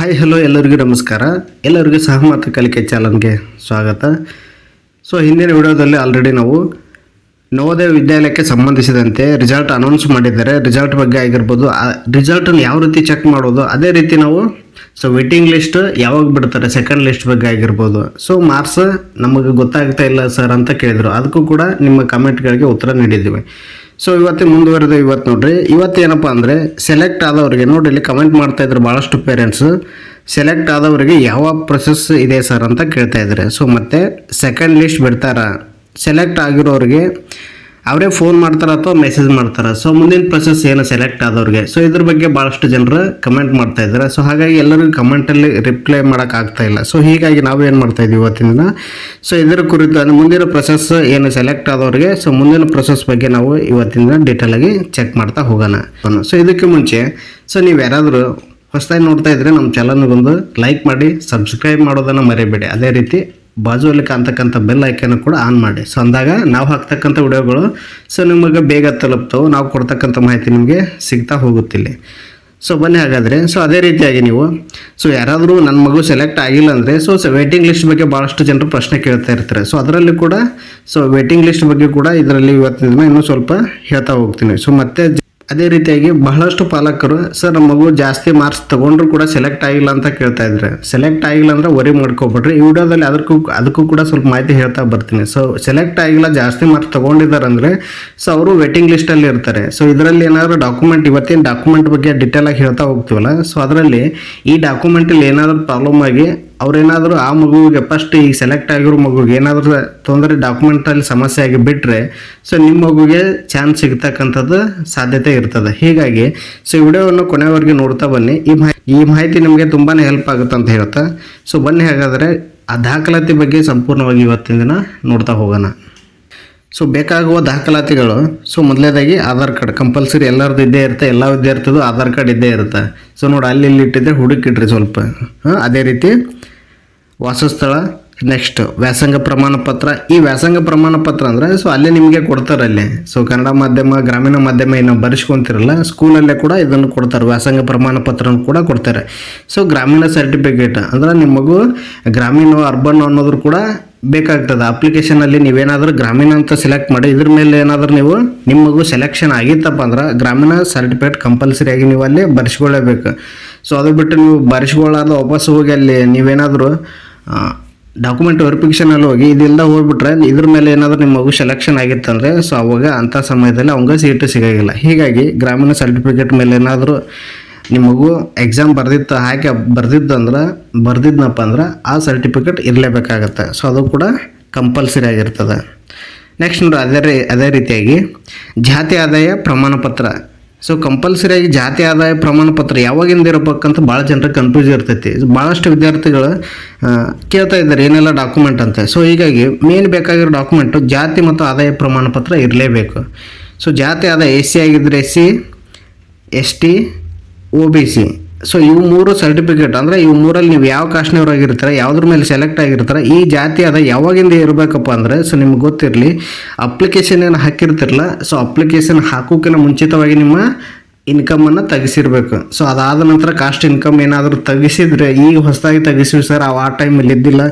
Hi hello ಎಲ್ಲರಿಗೂ ನಮಸ್ಕಾರ. ಎಲ್ಲರಿಗೂ ಸಹಮತ ಕಲಿಕೆ ಚಾನಲ್ಗೆ ಸ್ವಾಗತ. ಸೊ ಹಿಂದಿನ ವಿಡಿಯೋದಲ್ಲಿ ಆಲ್ರೆಡಿ ನಾವು ನವೋದಯ ವಿದ್ಯಾಲಯಕ್ಕೆ ಸಂಬಂಧಿಸಿದಂತೆ ರಿಸಲ್ಟ್ ಅನೌನ್ಸ್ ಮಾಡಿದ್ದಾರೆ. ರಿಸಲ್ಟ್ ಬಗ್ಗೆ ಆಗಿರ್ಬೋದು, ಆ ರಿಸಲ್ಟನ್ನು ಯಾವ ರೀತಿ ಚೆಕ್ ಮಾಡೋದು, ಅದೇ ರೀತಿ ನಾವು ಸೊ ವೇಟಿಂಗ್ ಲಿಸ್ಟ್ ಯಾವಾಗ ಬಿಡ್ತಾರೆ ಸೆಕೆಂಡ್ ಲಿಸ್ಟ್ ಬಗ್ಗೆ ಆಗಿರ್ಬೋದು. ಸೊ ಮಾರ್ಕ್ಸ್ ನಮಗೆ ಗೊತ್ತಾಗ್ತಾ ಇಲ್ಲ ಸರ್ ಅಂತ ಕೇಳಿದರು. ಅದಕ್ಕೂ ಕೂಡ ನಿಮ್ಮ ಕಮೆಂಟ್ಗಳಿಗೆ ಉತ್ತರ ನೀಡಿದ್ದೀವಿ. ಸೊ ಇವತ್ತಿನ ಮುಂದುವರೆದು ಇವತ್ತು ನೋಡ್ರಿ. ಇವತ್ತು ಏನಪ್ಪ ಅಂದರೆ ಸೆಲೆಕ್ಟ್ ಆದವ್ರಿಗೆ, ನೋಡಿ ಇಲ್ಲಿ ಕಮೆಂಟ್ ಮಾಡ್ತಾ ಇದ್ರು ಭಾಳಷ್ಟು ಪೇರೆಂಟ್ಸ್ ಸೆಲೆಕ್ಟ್ ಆದವರಿಗೆ ಯಾವ ಪ್ರೊಸೆಸ್ ಇದೆ ಸರ್ ಅಂತ ಕೇಳ್ತಾ ಇದ್ದಾರೆ. ಸೊ ಮತ್ತು ಸೆಕೆಂಡ್ ಲಿಸ್ಟ್ ಬಿಡ್ತಾರ? ಸೆಲೆಕ್ಟ್ ಆಗಿರೋರಿಗೆ ಅವರೇ ಫೋನ್ ಮಾಡ್ತಾರ ಅಥವಾ ಮೆಸೇಜ್ ಮಾಡ್ತಾರ? ಸೊ ಮುಂದಿನ ಪ್ರೊಸೆಸ್ ಏನು ಸೆಲೆಕ್ಟ್ ಆದವ್ರಿಗೆ? ಸೊ ಇದ್ರ ಬಗ್ಗೆ ಭಾಳಷ್ಟು ಜನರು ಕಮೆಂಟ್ ಮಾಡ್ತಾ ಇದ್ದಾರೆ. ಸೊ ಹಾಗಾಗಿ ಎಲ್ಲರಿಗೂ ಕಮೆಂಟಲ್ಲಿ ರಿಪ್ಲೈ ಮಾಡೋಕೆ ಆಗ್ತಾ ಇಲ್ಲ. ಸೊ ಹೀಗಾಗಿ ನಾವು ಏನು ಮಾಡ್ತಾ ಇದ್ದೀವಿ ಇವತ್ತಿನ ದಿನ? ಸೊ ಇದರ ಕುರಿತು ಅಂದರೆ ಮುಂದಿನ ಪ್ರೊಸೆಸ್ ಏನು ಸೆಲೆಕ್ಟ್ ಆದವ್ರಿಗೆ? ಸೊ ಮುಂದಿನ ಪ್ರೊಸೆಸ್ ಬಗ್ಗೆ ನಾವು ಇವತ್ತಿನ ದಿನ ಡೀಟೇಲಾಗಿ ಚೆಕ್ ಮಾಡ್ತಾ ಹೋಗೋಣ. ಸೊ ಇದಕ್ಕೆ ಮುಂಚೆ ಸೊ ನೀವು ಯಾರಾದರೂ ಹೊಸದಾಗಿ ನೋಡ್ತಾ ಇದ್ರೆ ನಮ್ಮ ಚಾನಲ್ಗೊಂದು ಲೈಕ್ ಮಾಡಿ ಸಬ್ಸ್ಕ್ರೈಬ್ ಮಾಡೋದನ್ನು ಮರಿಬೇಡಿ. ಅದೇ ರೀತಿ ಬಾಜುವಲ್ಲಿ ಕಾಣ್ತಕ್ಕಂಥ ಬೆಲ್ ಐಕನ್ ಕೂಡ ಆನ್ ಮಾಡಿ. ಸೊ ಅಂದಾಗ ನಾವು ಹಾಕ್ತಕ್ಕಂಥ ವಿಡಿಯೋಗಳು ಸೊ ನಿಮಗೆ ಬೇಗ ತಲುಪ್ತವೆ. ನಾವು ಕೊಡ್ತಕ್ಕಂಥ ಮಾಹಿತಿ ನಿಮಗೆ ಸಿಗ್ತಾ ಹೋಗುತ್ತಿಲ್ಲ ಸೊ ಬನ್ನಿ ಹಾಗಾದರೆ. ಸೊ ಅದೇ ರೀತಿಯಾಗಿ ನೀವು ಸೊ ಯಾರಾದರೂ ನನ್ನ ಮಗು ಸೆಲೆಕ್ಟ್ ಆಗಿಲ್ಲ ಅಂದರೆ ಸೊ ವೇಟಿಂಗ್ ಲಿಸ್ಟ್ ಬಗ್ಗೆ ಭಾಳಷ್ಟು ಜನರು ಪ್ರಶ್ನೆ ಕೇಳ್ತಾ ಇರ್ತಾರೆ. ಸೊ ಅದರಲ್ಲಿ ಕೂಡ ಸೊ ವೇಟಿಂಗ್ ಲಿಸ್ಟ್ ಬಗ್ಗೆ ಕೂಡ ಇದರಲ್ಲಿ ಇವತ್ತಿನ ದಿನ ಇನ್ನೂ ಸ್ವಲ್ಪ ಹೇಳ್ತಾ ಹೋಗ್ತೀನಿ. ಸೊ ಮತ್ತೆ ಅದೇ ರೀತಿಯಾಗಿ ಬಹಳಷ್ಟು ಪಾಲಕರು, ಸರ್, ನಮ್ಮ ಮಗು ಜಾಸ್ತಿ ಮಾರ್ಕ್ಸ್ ತಗೊಂಡ್ರು ಕೂಡ ಸೆಲೆಕ್ಟ್ ಆಗಿಲ್ಲ ಅಂತ ಕೇಳ್ತಾ ಇದ್ರೆ ಸೆಲೆಕ್ಟ್ ಆಗಿಲ್ಲ ಅಂದ್ರೆ ವರಿ ಮಾಡ್ಕೊಬಿಡ್ರಿ. ಈ ವಿಡಿಯೋದಲ್ಲಿ ಅದಕ್ಕೂ ಅದಕ್ಕೂ ಕೂಡ ಸ್ವಲ್ಪ ಮಾಹಿತಿ ಹೇಳ್ತಾ ಬರ್ತೀನಿ. ಸೊ ಸೆಲೆಕ್ಟ್ ಆಗಿಲ್ಲ, ಜಾಸ್ತಿ ಮಾರ್ಕ್ಸ್ ತಗೊಂಡಿದ್ದಾರೆ ಅಂದ್ರೆ ಸೊ ಅವರು ವೇಟಿಂಗ್ ಲಿಸ್ಟಲ್ಲಿ ಇರ್ತಾರೆ. ಸೊ ಇದರಲ್ಲಿ ಏನಾದರೂ ಡಾಕ್ಯುಮೆಂಟ್ ಇವತ್ತಿನ ಡಾಕ್ಯುಮೆಂಟ್ ಬಗ್ಗೆ ಡಿಟೇಲ್ ಆಗಿ ಹೇಳ್ತಾ ಹೋಗ್ತೀವಲ್ಲ? ಸೊ ಅದರಲ್ಲಿ ಈ ಡಾಕ್ಯುಮೆಂಟಲ್ಲಿ ಏನಾದರೂ ಪ್ರಾಬ್ಲಮ್ ಆಗಿ ಅವ್ರೇನಾದರೂ ಆ ಮಗುವಿಗೆ ಫಸ್ಟ್ ಈಗ ಸೆಲೆಕ್ಟ್ ಆಗಿರೋ ಮಗುಗೆ ಏನಾದರೂ ತೊಂದರೆ ಡಾಕ್ಯುಮೆಂಟಲ್ಲಿ ಸಮಸ್ಯೆ ಆಗಿ ಬಿಟ್ಟರೆ ಸೊ ನಿಮ್ಮ ಮಗುಗೆ ಚಾನ್ಸ್ ಸಿಗ್ತಕ್ಕಂಥದ್ದು ಸಾಧ್ಯತೆ ಇರ್ತದೆ. ಹೀಗಾಗಿ ಸೊ ಈ ವಿಡಿಯೋವನ್ನು ಕೊನೆಯವರೆಗೆ ನೋಡ್ತಾ ಬನ್ನಿ. ಈ ಮಾಹಿತಿ ಈ ಮಾಹಿತಿ ನಿಮಗೆ ತುಂಬಾ ಹೆಲ್ಪ್ ಆಗುತ್ತೆ ಅಂತ ಹೇಳ್ತಾ ಸೊ ಬನ್ನಿ ಹಾಗಾದರೆ, ಆ ದಾಖಲಾತಿ ಬಗ್ಗೆ ಸಂಪೂರ್ಣವಾಗಿ ಇವತ್ತಿನ ದಿನ ನೋಡ್ತಾ ಹೋಗೋಣ. ಸೊ ಬೇಕಾಗುವ ದಾಖಲಾತಿಗಳು ಸೊ ಮೊದಲೇದಾಗಿ ಆಧಾರ್ ಕಾರ್ಡ್. ಕಂಪಲ್ಸರಿ ಎಲ್ಲರದ್ದು ಇದ್ದೇ ಇರುತ್ತೆ, ಎಲ್ಲ ವಿದ್ಯಾರ್ಥಿದು ಆಧಾರ್ ಕಾರ್ಡ್ ಇದ್ದೇ ಇರುತ್ತೆ. ಸೊ ನೋಡಿ, ಅಲ್ಲಿ ಇಲ್ಲಿ ಇಟ್ಟಿದ್ದೆ ಹುಡುಕಿಡ್ರಿ ಸ್ವಲ್ಪ. ಹಾಂ, ಅದೇ ರೀತಿ ವಾಸಸ್ಥಳ ನೆಕ್ಸ್ಟ್ ವ್ಯಾಸಂಗ ಪ್ರಮಾಣ ಪತ್ರ. ಈ ವ್ಯಾಸಂಗ ಪ್ರಮಾಣ ಪತ್ರ ಅಂದರೆ ಸೊ ಅಲ್ಲೇ ನಿಮಗೆ ಕೊಡ್ತಾರೆ ಅಲ್ಲಿ. ಸೊ ಕನ್ನಡ ಮಾಧ್ಯಮ, ಗ್ರಾಮೀಣ ಮಾಧ್ಯಮ ಏನು ಬರೆಸ್ಕೊಂತಿರಲ್ಲ ಸ್ಕೂಲಲ್ಲೇ ಕೂಡ ಇದನ್ನು ಕೊಡ್ತಾರೆ, ವ್ಯಾಸಂಗ ಪ್ರಮಾಣ ಪತ್ರ ಕೂಡ ಕೊಡ್ತಾರೆ. ಸೊ ಗ್ರಾಮೀಣ ಸರ್ಟಿಫಿಕೇಟ್ ಅಂದ್ರೆ ನಿಮಗೂ ಮಗು ಗ್ರಾಮೀಣ ಅರ್ಬನ್ ಅನ್ನೋದ್ರು ಕೂಡ ಬೇಕಾಗ್ತದೆ. ಅಪ್ಲಿಕೇಶನಲ್ಲಿ ನೀವೇನಾದರೂ ಗ್ರಾಮೀಣ ಅಂತ ಸೆಲೆಕ್ಟ್ ಮಾಡಿ, ಇದ್ರ ಮೇಲೆ ಏನಾದರೂ ನೀವು ನಿಮಗೂ ಮಗು ಸೆಲೆಕ್ಷನ್ ಆಗಿತ್ತಪ್ಪ ಅಂದ್ರೆ, ಗ್ರಾಮೀಣ ಸರ್ಟಿಫಿಕೇಟ್ ಕಂಪಲ್ಸರಿಯಾಗಿ ನೀವು ಅಲ್ಲಿ ಬರೆಸ್ಕೊಳ್ಳೇಬೇಕು. ಸೊ ಅದು ಬಿಟ್ಟು ನೀವು ಬರೆಸ್ಕೊಳ್ಳೋದು ವಾಪಸ್ ಹೋಗಿ ಅಲ್ಲಿ ನೀವೇನಾದರೂ ಡಾಕ್ಯುಮೆಂಟ್ ವೆರಿಫಿಕೇಷನಲ್ಲಿ ಹೋಗಿ ಇದಿಲ್ಲದ ಹೋಗ್ಬಿಟ್ರೆ ಇದ್ರ ಮೇಲೆ ಏನಾದರೂ ನಿಮ್ಮ ಮಗು ಸೆಲೆಕ್ಷನ್ ಆಗಿತ್ತಂದರೆ ಸೊ ಅವಾಗ ಅಂಥ ಸಮಯದಲ್ಲಿ ಅವಂಗೆ ಸೀಟು ಸಿಗೋಗಿಲ್ಲ. ಹೀಗಾಗಿ ಗ್ರಾಮೀಣ ಸರ್ಟಿಫಿಕೇಟ್ ಮೇಲೆ ಏನಾದರೂ ನಿಮ್ಮ ಮಗು ಎಕ್ಸಾಮ್ ಬರ್ದಿತ್ತು ಹಾಕಿ ಬರ್ದಿದ್ದಂದ್ರೆ ಬರ್ದಿದ್ನಪ್ಪ ಅಂದ್ರೆ ಆ ಸರ್ಟಿಫಿಕೇಟ್ ಇರಲೇಬೇಕಾಗತ್ತೆ. ಸೊ ಅದು ಕೂಡ ಕಂಪಲ್ಸರಿ ಆಗಿರ್ತದೆ. ನೆಕ್ಸ್ಟ್ ನೋಡಿ, ಅದೇ ರೀ, ಅದೇ ರೀತಿಯಾಗಿ ಜಾತಿ ಆದಾಯ ಪ್ರಮಾಣ ಪತ್ರ ಸೊ ಕಂಪಲ್ಸರಿಯಾಗಿ ಜಾತಿ ಆದಾಯ ಪ್ರಮಾಣ ಪತ್ರ ಯಾವಾಗಿಂದ ಇರಬೇಕಂತ ಭಾಳ ಜನರಿಗೆ ಕನ್ಫ್ಯೂಸ್ ಇರ್ತೈತಿ. ಭಾಳಷ್ಟು ವಿದ್ಯಾರ್ಥಿಗಳು ಕೇಳ್ತಾ ಇದ್ದಾರೆ, ಏನೆಲ್ಲ ಡಾಕ್ಯುಮೆಂಟ್ ಅಂತ. ಸೊ ಹೀಗಾಗಿ ಮೇನ್ ಬೇಕಾಗಿರೋ ಡಾಕ್ಯುಮೆಂಟು ಜಾತಿ ಮತ್ತು ಆದಾಯ ಪ್ರಮಾಣ ಪತ್ರ ಇರಲೇಬೇಕು. ಸೊ ಜಾತಿ ಆದಾಯ ಎಸ್ ಸಿ ಆಗಿದ್ದರೆ S C S T O B C. So ಇವು ಮೂರು ಸರ್ಟಿಫಿಕೇಟ್ ಅಂದರೆ ಇವು ಮೂರಲ್ಲಿ ನೀವು ಯಾವ ಕಾಸ್ಟ್ನವರಾಗಿರ್ತಾರೆ ಯಾವುದ್ರ ಮೇಲೆ ಸೆಲೆಕ್ಟ್ ಆಗಿರ್ತಾರೆ, ಈ ಜಾತಿ ಅದ ಯಾವಾಗಿಂದ ಇರಬೇಕಪ್ಪ ಅಂದರೆ ಸೊ ನಿಮ್ಗೆ ಗೊತ್ತಿರಲಿ ಅಪ್ಲಿಕೇಶನ್ ಏನು ಹಾಕಿರ್ತಿರಲ್ಲ ಸೊ ಅಪ್ಲಿಕೇಶನ್ ಹಾಕೋಕ್ಕಿಂತ ಮುಂಚಿತವಾಗಿ ನಿಮ್ಮ ಇನ್ಕಮನ್ನು ತೆಗಿಸಿರ್ಬೇಕು. ಸೊ ಅದಾದ ನಂತರ ಕಾಸ್ಟ್ ಇನ್ಕಮ್ ಏನಾದರೂ ತೆಗಿಸಿದ್ರೆ ಈಗ ಹೊಸದಾಗಿ ತೆಗಿಸಿವಿ ಸರ್ ಆ ಟೈಮಲ್ಲಿ ಇದ್ದಿಲ್ಲ.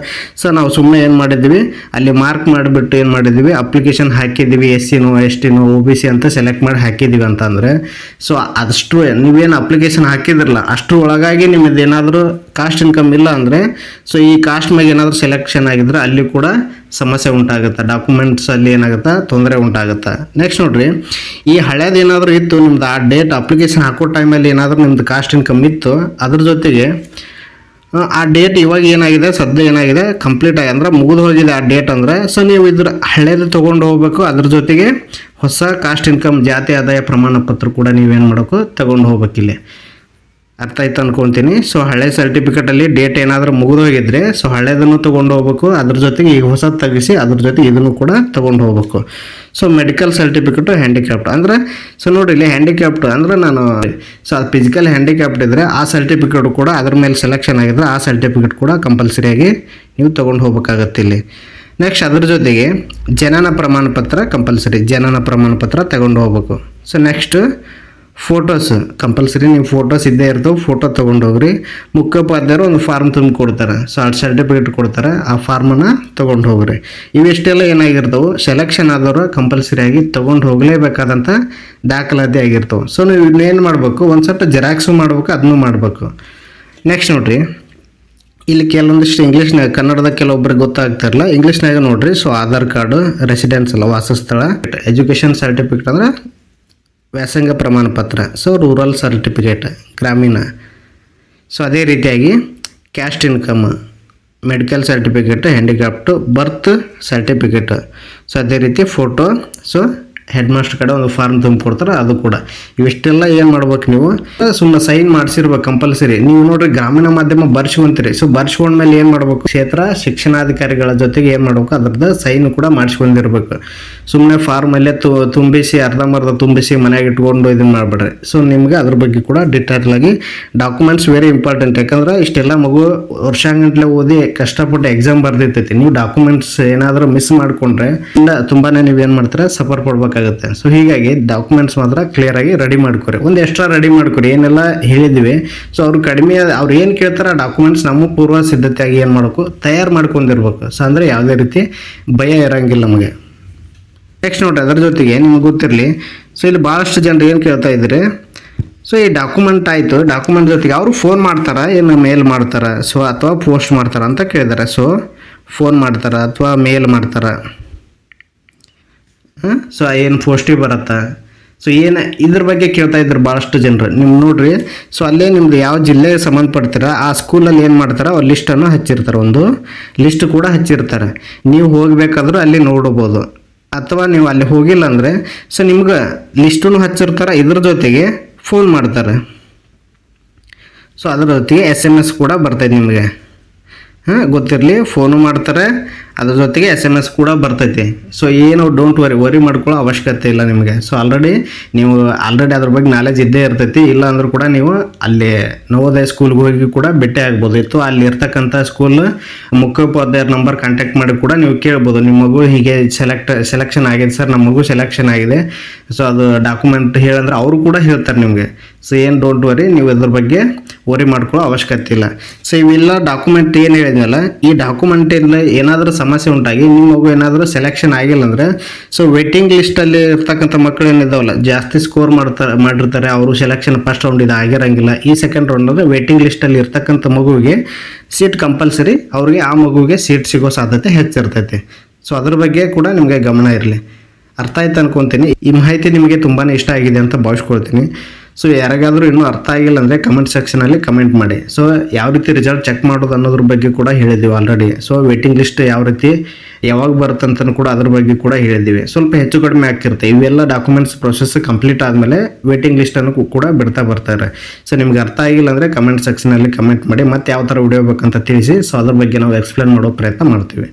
ಸೊ ನಾವು ಸುಮ್ಮನೆ ಏನು ಮಾಡಿದ್ವಿ? ಅಲ್ಲಿ ಮಾರ್ಕ್ ಮಾಡಿಬಿಟ್ಟು ಏನು ಮಾಡಿದ್ವಿ? ಅಪ್ಲಿಕೇಶನ್ ಹಾಕಿದ್ದೀವಿ ಎಸ್ ಸಿನೋ ಎಸ್ ಟಿನೋ ಒ ಬಿ ಸಿ ಅಂತ ಸೆಲೆಕ್ಟ್ ಮಾಡಿ ಹಾಕಿದ್ದೀವಿ ಅಂತಂದರೆ ಸೊ ಅದಷ್ಟು ನೀವೇನು ಅಪ್ಲಿಕೇಶನ್ ಹಾಕಿದ್ರಲ್ಲ, ಅಷ್ಟು ಒಳಗಾಗಿ ನಿಮ್ಮದು ಏನಾದರೂ ಕಾಸ್ಟ್ ಇನ್ಕಮ್ ಇಲ್ಲ ಅಂದರೆ ಸೊ ಈ ಕಾಸ್ಟ್ ಮೇಲೆ ಏನಾದರೂ ಸೆಲೆಕ್ಷನ್ ಆಗಿದ್ರೆ ಅಲ್ಲಿ ಕೂಡ ಸಮಸ್ಯೆ ಉಂಟಾಗುತ್ತೆ ಡಾಕ್ಯುಮೆಂಟ್ಸ್ ಅಲ್ಲಿ ಏನಾಗುತ್ತೆ ತೊಂದರೆ ಉಂಟಾಗುತ್ತೆ. ನೆಕ್ಸ್ಟ್ ನೋಡ್ರಿ ಈ ಹಳೇದು ಏನಾದರೂ ಇತ್ತು ನಿಮ್ದು ಆ ಡೇಟ್ ಅಪ್ಲಿಕೇಶನ್ ಹಾಕೋ ಟೈಮಲ್ಲಿ ಏನಾದರೂ ನಿಮ್ದು ಕಾಸ್ಟ್ ಇನ್ಕಮ್ ಇತ್ತು ಅದ್ರ ಜೊತೆಗೆ ಆ, ಡೇಟ್ ಇವಾಗ ಏನಾಗಿದೆ ಸದ್ಯ ಏನಾಗಿದೆ ಕಂಪ್ಲೀಟ್ ಆಗಿ ಅಂದ್ರೆ ಮುಗಿದು ಹೋಗಿದೆ ಆ ಡೇಟ್ ಅಂದರೆ ಸೊ ನೀವು ಇದ್ರ ಹಳೇದು ತೊಗೊಂಡು ಹೋಗ್ಬೇಕು ಅದ್ರ ಜೊತೆಗೆ ಹೊಸ ಕಾಸ್ಟ್ ಇನ್ಕಮ್ ಜಾತಿ ಆದಾಯ ಪ್ರಮಾಣ ಪತ್ರ ಕೂಡ ನೀವೇನು ಮಾಡಬೇಕು ತಗೊಂಡು ಹೋಗ್ಬೇಕಿಲ್ಲಿ. ಅರ್ಥ ಆಯ್ತು ಅನ್ಕೊಂತೀನಿ ಸೊ ಹಳೆ ಸರ್ಟಿಫಿಕೇಟಲ್ಲಿ ಡೇಟ್ ಏನಾದರೂ ಮುಗಿದೋಗಿದ್ರೆ ಸೊ ಹಳೆದನ್ನು ತೊಗೊಂಡು ಹೋಗ್ಬೇಕು ಅದ್ರ ಜೊತೆಗೆ ಈಗ ಹೊಸದು ತೆಗಿಸಿ, ಅದ್ರ ಜೊತೆ ಇದನ್ನು ಕೂಡ ತೊಗೊಂಡು ಹೋಗ್ಬೇಕು ಸೊ ಮೆಡಿಕಲ್ ಸರ್ಟಿಫಿಕೇಟು ಹ್ಯಾಂಡಿಕ್ಯಾಪ್ಟ್ ಅಂದರೆ ಸೊ ನೋಡಿ, ಇಲ್ಲಿ ಹ್ಯಾಂಡಿಕ್ಯಾಪ್ಟ್ ಅಂದರೆ ನಾನು ಸೊ ಅದು ಫಿಸಿಕಲ್ ಹ್ಯಾಂಡಿಕ್ಯಾಪ್ಟ್ ಇದ್ದರೆ ಆ ಸರ್ಟಿಫಿಕೇಟ್ ಕೂಡ ಅದ್ರ ಮೇಲೆ ಸೆಲೆಕ್ಷನ್ ಆಗಿದ್ರೆ ಆ ಸರ್ಟಿಫಿಕೇಟ್ ಕೂಡ ಕಂಪಲ್ಸರಿಯಾಗಿ ನೀವು ತೊಗೊಂಡು ಹೋಗ್ಬೇಕಾಗತ್ತೆ ಇಲ್ಲಿ. ನೆಕ್ಸ್ಟ್ ಅದ್ರ ಜೊತೆಗೆ ಜನನ ಪ್ರಮಾಣ ಪತ್ರ ಕಂಪಲ್ಸರಿ ಜನನ ಪ್ರಮಾಣ ಪತ್ರ ತಗೊಂಡು ಹೋಗ್ಬೇಕು ಸೊ ನೆಕ್ಸ್ಟ್ ಫೋಟೋಸ್ ಕಂಪಲ್ಸರಿ ನೀವು ಫೋಟೋಸ್ ಇದ್ದೇ ಇರ್ತವೆ ಫೋಟೋ ತೊಗೊಂಡೋಗ್ರಿ. ಮುಖ್ಯೋಪಾಧ್ಯಾಯರು ಒಂದು ಫಾರ್ಮ್ ತುಂಬಿ ಕೊಡ್ತಾರೆ. ಸೊ ಅದು ಸರ್ಟಿಫಿಕೇಟ್ ಕೊಡ್ತಾರೆ. ಆ ಫಾರ್ಮನ್ನು ತೊಗೊಂಡು ಹೋಗ್ರಿ ಇವೆಷ್ಟೆಲ್ಲ ಏನಾಗಿರ್ತವೆ? ಸೆಲೆಕ್ಷನ್ ಆದವರು ಕಂಪಲ್ಸರಿ ಆಗಿ ತೊಗೊಂಡು ಹೋಗಲೇಬೇಕಾದಂಥ ದಾಖಲಾತಿ ಆಗಿರ್ತವೆ. ಸೊ ನೀವು ಇನ್ನೇನು ಮಾಡಬೇಕು? ಒಂದು ಸ್ವಲ್ಪ ಜೆರಾಕ್ಸು ಮಾಡಬೇಕು ಅದನ್ನು ಮಾಡಬೇಕು. ನೆಕ್ಸ್ಟ್ ನೋಡಿರಿ. ಇಲ್ಲಿ ಕೆಲವೊಂದಿಷ್ಟು ಇಂಗ್ಲೀಷ್ನಾಗ ಕನ್ನಡದ ಕೆಲವೊಬ್ಬರಿಗೆ ಗೊತ್ತಾಗ್ತಿರಲ್ಲ. ಇಂಗ್ಲೀಷ್ನಾಗ ನೋಡ್ರಿ. ಸೊ ಆಧಾರ್ ಕಾರ್ಡು ರೆಸಿಡೆನ್ಸ್ ಅಲ್ಲ, ವಾಸಸ್ಥಳ ಎಜುಕೇಷನ್ ಸರ್ಟಿಫಿಕೇಟ್ ಅಂದ್ರೆ ವ್ಯಾಸಂಗ ಪ್ರಮಾಣ ಪತ್ರ ಸೊ ರೂರಲ್ ಸರ್ಟಿಫಿಕೇಟ್ ಗ್ರಾಮೀಣ. ಸೊ ಅದೇ ರೀತಿಯಾಗಿ caste income medical certificate handicraft birth certificate so ಅದೇ ರೀತಿ ಫೋಟೋ ಸೊ ಹೆಡ್ ಮಾಸ್ಟರ್ ಕಡೆ ಒಂದು ಫಾರ್ಮ್ ತುಂಬಿಕೊಡ್ತಾರೆ, ಅದು ಕೂಡ. ಇವಿಷ್ಟೆಲ್ಲ ಏನು ಮಾಡ್ಬೇಕು ನೀವು? ಸುಮ್ಮನೆ ಸೈನ್ ಮಾಡಿಸಿರ್ಬೇಕು ಕಂಪಲ್ಸರಿ ನೀವು ನೋಡ್ರಿ, ಗ್ರಾಮೀಣ ಮಾಧ್ಯಮ ಬರ್ಸ್ಕೊಂತೀರಿ. ಸೊ ಬರ್ಸ್ಕೊಂಡ್ಮೇಲೆ ಏನು ಮಾಡ್ಬೇಕು? ಕ್ಷೇತ್ರ, ಶಿಕ್ಷಣಾಧಿಕಾರಿಗಳ ಜೊತೆಗೆ ಏನು ಮಾಡ್ಬೇಕು? ಅದ್ರದ್ದು ಸೈನ್ ಕೂಡ ಮಾಡಿಸ್ಕೊಂಡಿರ್ಬೇಕು. ಸುಮ್ಮನೆ ಫಾರ್ಮಲ್ಲೇ ತು, ತುಂಬಿಸಿ, ಅರ್ಧಂಬರ್ಧ ತುಂಬಿಸಿ ಮನೆಯಾಗ ಇಟ್ಕೊಂಡು ಇದನ್ನು ಮಾಡಿಬಿಡ್ರಿ. ಸೊ ನಿಮ್ಗೆ ಅದ್ರ ಬಗ್ಗೆ ಕೂಡ ಡಿಟೇಲ್ ಆಗಿ ಡಾಕ್ಯುಮೆಂಟ್ಸ್ ವೆರಿ ಇಂಪಾರ್ಟೆಂಟ್ ಯಾಕಂದ್ರೆ ಇಷ್ಟೆಲ್ಲ ಮಗು ವರ್ಷಾಂಗಂಟ್ಲೆ ಓದಿ ಕಷ್ಟಪಟ್ಟು ಎಕ್ಸಾಮ್ ಬರ್ದಿರ್ತೈತಿ. ನೀವು ಡಾಕ್ಯುಮೆಂಟ್ಸ್ ಏನಾದರೂ ಮಿಸ್ ಮಾಡಿಕೊಂಡ್ರೆ, ತುಂಬಾ ನೀವೇನು ಮಾಡ್ತಾರೆ? ಸಫರ್ ಪಡ್ಬೇಕಾಗುತ್ತೆ ಸೊ ಹೀಗಾಗಿ ಡಾಕ್ಯುಮೆಂಟ್ಸ್ ಮಾತ್ರ ಕ್ಲಿಯರ್ ಆಗಿ ರೆಡಿ ಮಾಡ್ಕೊರಿ. ಒಂದು ಎಕ್ಸ್ಟ್ರಾ ರೆಡಿ ಮಾಡ್ಕೊರಿ. ಏನೆಲ್ಲ ಹೇಳಿದ್ವಿ. ಸೊ ಅವ್ರು ಕಡಿಮೆ ಅವ್ರು ಏನು ಕೇಳ್ತಾರೆ ಡಾಕ್ಯುಮೆಂಟ್ಸ್ ನಮ್ಮ ಪೂರ್ವ ಸಿದ್ಧತೆಯಾಗಿ ಏನು ಮಾಡಬೇಕು? ತಯಾರು ಮಾಡ್ಕೊಂಡಿರ್ಬೇಕು. ಸೊ ಅಂದರೆ ಯಾವುದೇ ರೀತಿ ಭಯ ಇರೋಂಗಿಲ್ಲ ನಮಗೆ. ನೆಕ್ಸ್ಟ್ ನೋಡಿ ಅದರ ಜೊತೆಗೆ ನಿಮ್ಗೆ ಗೊತ್ತಿರಲಿ? ಸೊ ಇಲ್ಲಿ ಭಾಳಷ್ಟು ಜನರು ಏನು ಕೇಳ್ತಾ ಇದ್ದೀರಿ ಸೊ ಈ ಡಾಕ್ಯುಮೆಂಟ್ ಆಯಿತು. ಡಾಕ್ಯುಮೆಂಟ್ ಜೊತೆಗೆ ಅವರು ಫೋನ್ ಮಾಡ್ತಾರಾ? ಏನು ಮೇಲ್ ಮಾಡ್ತಾರೆ? ಸೊ ಅಥವಾ ಪೋಸ್ಟ್ ಮಾಡ್ತಾರೆ ಅಂತ ಕೇಳಿದ್ದಾರೆ ಸೊ ಫೋನ್ ಮಾಡ್ತಾರೆ ಅಥವಾ ಮೇಲ್ ಮಾಡ್ತಾರ? ಸೊ ಏನು ಪೋಸ್ಟಿಗೆ ಬರುತ್ತೆ? ಸೊ ಏನು ಇದ್ರ ಬಗ್ಗೆ ಕೇಳ್ತಾ ಇದ್ರು ಭಾಳಷ್ಟು ಜನರು. ನೀವು ನೋಡ್ರಿ. ಸೊ ಅಲ್ಲೇ ನಿಮ್ದು ಯಾವ ಜಿಲ್ಲೆಗೆ ಸಂಬಂಧಪಡ್ತೀರ? ಆ ಸ್ಕೂಲಲ್ಲಿ ಏನು ಮಾಡ್ತಾರೆ ಅವ್ರು ಲಿಸ್ಟನ್ನು ಹಚ್ಚಿರ್ತಾರೆ. ಒಂದು ಲಿಸ್ಟ್ ಕೂಡ ಹಚ್ಚಿರ್ತಾರೆ. ನೀವು ಹೋಗಬೇಕಾದ್ರೂ ಅಲ್ಲಿ ನೋಡ್ಬೋದು. ಅಥವಾ ನೀವು ಅಲ್ಲಿ ಹೋಗಿಲ್ಲ ಅಂದರೆ ಸೊ ನಿಮ್ಗೆ ಲಿಸ್ಟನ್ನು ಹಚ್ಚಿರ್ತಾರೆ. ಇದ್ರ ಜೊತೆಗೆ ಫೋನ್ ಮಾಡ್ತಾರೆ. ಸೊ ಅದ್ರ ಜೊತೆಗೆ ಎಸ್ ಎಂ ಎಸ್ ಕೂಡ ಬರ್ತೈತೆ ನಿಮಗೆ. ಹಾಂ, ಗೊತ್ತಿರಲಿ. ಫೋನು ಮಾಡ್ತಾರೆ. ಅದ್ರ ಜೊತೆಗೆ ಎಸ್ ಎಂ ಎಸ್ ಕೂಡ ಬರ್ತೈತಿ. ಸೊ ಏನು ಡೋಂಟ್ ವರಿ ವರಿ ಮಾಡ್ಕೊಳ್ಳೋ ಅವಶ್ಯಕತೆ ಇಲ್ಲ ನಿಮಗೆ. ಸೊ ಆಲ್ರೆಡಿ ನೀವು ಆಲ್ರೆಡಿ ಅದ್ರ ಬಗ್ಗೆ ನಾಲೆಜ್ ಇದ್ದೇ ಇರ್ತೈತಿ. ಇಲ್ಲ ಅಂದ್ರೂ ಕೂಡ ನೀವು ಅಲ್ಲಿ ನವೋದಯ ಸ್ಕೂಲ್ಗೆ ಹೋಗಿ ಕೂಡ ಭೇಟಿ ಆಗ್ಬೋದಿತ್ತು. ಅಲ್ಲಿ ಇರ್ತಕ್ಕಂಥ ಸ್ಕೂಲ್ ಮುಖ್ಯೋಪಾಧ್ಯಾಯರ ನಂಬರ್ ಕಾಂಟ್ಯಾಕ್ಟ್ ಮಾಡಿ ಕೂಡ ನೀವು ಕೇಳ್ಬೋದು. ನಿಮ್ಮ ಮಗು ಹೀಗೆ ಸೆಲೆಕ್ಟ್ ಸೆಲೆಕ್ಷನ್ ಆಗಿದೆ ಸರ್ ನಮ್ಮ ಮಗು ಸೆಲೆಕ್ಷನ್ ಆಗಿದೆ. ಸೊ ಅದು ಡಾಕ್ಯುಮೆಂಟ್ ಹೇಳಂದ್ರೆ ಅವರು ಕೂಡ ಹೇಳ್ತಾರೆ ನಿಮಗೆ. ಸೊ ಏನು ಡೋಂಟ್ ವರಿ ನೀವು ಇದ್ರ ಬಗ್ಗೆ ವರಿ ಮಾಡ್ಕೊಳ್ಳೋ ಅವಶ್ಯಕತೆ ಇಲ್ಲ. ಸೊ ಇವೆಲ್ಲ ಡಾಕ್ಯುಮೆಂಟ್ ಏನು ಹೇಳಿದ್ನಲ್ಲ, ಈ ಡಾಕ್ಯುಮೆಂಟಿಂದ ಏನಾದರೂ ಸಮಸ್ಯೆ ಉಂಟಾಗಿ ನಿಮ್ಮ ಮಗು ಏನಾದರೂ ಸೆಲೆಕ್ಷನ್ ಆಗಿಲ್ಲ ಅಂದರೆ ಸೊ ವೇಟಿಂಗ್ ಲಿಸ್ಟಲ್ಲಿ ಇರ್ತಕ್ಕಂಥ ಮಕ್ಕಳು ಏನಿದಾವಲ್ಲ, ಜಾಸ್ತಿ ಸ್ಕೋರ್ ಮಾಡ್ತಾರೆ ಮಾಡಿರ್ತಾರೆ, ಅವರು ಸೆಲೆಕ್ಷನ್ ಫಸ್ಟ್ ರೌಂಡ್ ಇದು ಆಗಿರಂಗಿಲ್ಲ. ಈ ಸೆಕೆಂಡ್ ರೌಂಡ್ ಅಂದರೆ ವೇಟಿಂಗ್ ಲಿಸ್ಟಲ್ಲಿ ಇರ್ತಕ್ಕಂಥ ಮಗುವಿಗೆ ಸೀಟ್ ಕಂಪಲ್ಸರಿ ಅವ್ರಿಗೆ ಆ ಮಗುವಿಗೆ ಸೀಟ್ ಸಿಗೋ ಸಾಧ್ಯತೆ ಹೆಚ್ಚಿರ್ತೈತೆ ಸೊ ಅದ್ರ ಬಗ್ಗೆ ಕೂಡ ನಿಮಗೆ ಗಮನ ಇರಲಿ. ಅರ್ಥ ಆಯ್ತು ಅನ್ಕೊತೀನಿ. ಈ ಮಾಹಿತಿ ನಿಮಗೆ ತುಂಬಾ ಇಷ್ಟ ಆಗಿದೆ ಅಂತ ಭಾವಿಸ್ಕೊಳ್ತೀನಿ. ಸೊ ಯಾರಿಗಾದರೂ ಇನ್ನೂ ಅರ್ಥ ಆಗಿಲ್ಲ ಅಂದರೆ ಕಮೆಂಟ್ ಸೆಕ್ಷನಲ್ಲಿ ಕಮೆಂಟ್ ಮಾಡಿ. ಸೊ ಯಾವ ರೀತಿ ರಿಸಲ್ಟ್ ಚೆಕ್ ಮಾಡೋದು ಅನ್ನೋದ್ರ ಬಗ್ಗೆ ಕೂಡ ಹೇಳಿದ್ದೀವಿ ಆಲ್ರೆಡಿ ಸೊ ವೇಟಿಂಗ್ ಲಿಸ್ಟ್ ಯಾವ ರೀತಿ, ಯಾವಾಗ ಬರುತ್ತಂತನೂ ಕೂಡ ಅದ್ರ ಬಗ್ಗೆ ಕೂಡ ಹೇಳಿದ್ದೀವಿ ಸ್ವಲ್ಪ ಹೆಚ್ಚು ಕಡಿಮೆ ಆಗ್ತಿರುತ್ತೆ. ಇವೆಲ್ಲ ಡಾಕ್ಯುಮೆಂಟ್ಸ್ ಪ್ರೊಸೆಸ್ ಕಂಪ್ಲೀಟ್ ಆದಮೇಲೆ ವೇಟಿಂಗ್ ಲಿಸ್ಟನ್ನು ಕೂಡ ಬಿಡ್ತಾ ಬರ್ತಾರೆ. ಸೊ ನಿಮ್ಗೆ ಅರ್ಥ ಆಗಿಲ್ಲ ಅಂದರೆ ಕಮೆಂಟ್ ಸೆಕ್ಷನಲ್ಲಿ ಕಮೆಂಟ್ ಮಾಡಿ, ಮತ್ತೆ ಯಾವ ಥರ ವಿಡಿಯೋ ಬೇಕಂತ ತಿಳಿಸಿ ಸೊ ಅದ್ರ ಬಗ್ಗೆ ನಾವು ಎಕ್ಸ್ಪ್ಲೇನ್ ಮಾಡೋ ಪ್ರಯತ್ನ ಮಾಡ್ತೀವಿ.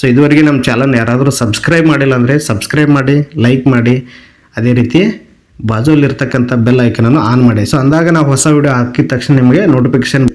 ಸೊ ಇದುವರೆಗೆ ನಮ್ಮ ಚಾನಲ್ ಯಾರಾದರೂ ಸಬ್ಸ್ಕ್ರೈಬ್ ಮಾಡಿಲ್ಲ ಅಂದರೆ ಸಬ್ಸ್ಕ್ರೈಬ್ ಮಾಡಿ ಲೈಕ್ ಮಾಡಿ. ಅದೇ ರೀತಿ ಬಾಜುಲಿರ್ತಕ್ಕಂಥ ಬೆಲ್ ಐಕನನ್ನು ಆನ್ ಮಾಡಿ. ಸೊ ಅಂದಾಗ ನಾವು ಹೊಸ ವಿಡಿಯೋ ಹಾಕಿದ ತಕ್ಷಣ ನಿಮಗೆ ನೋಟಿಫಿಕೇಶನ್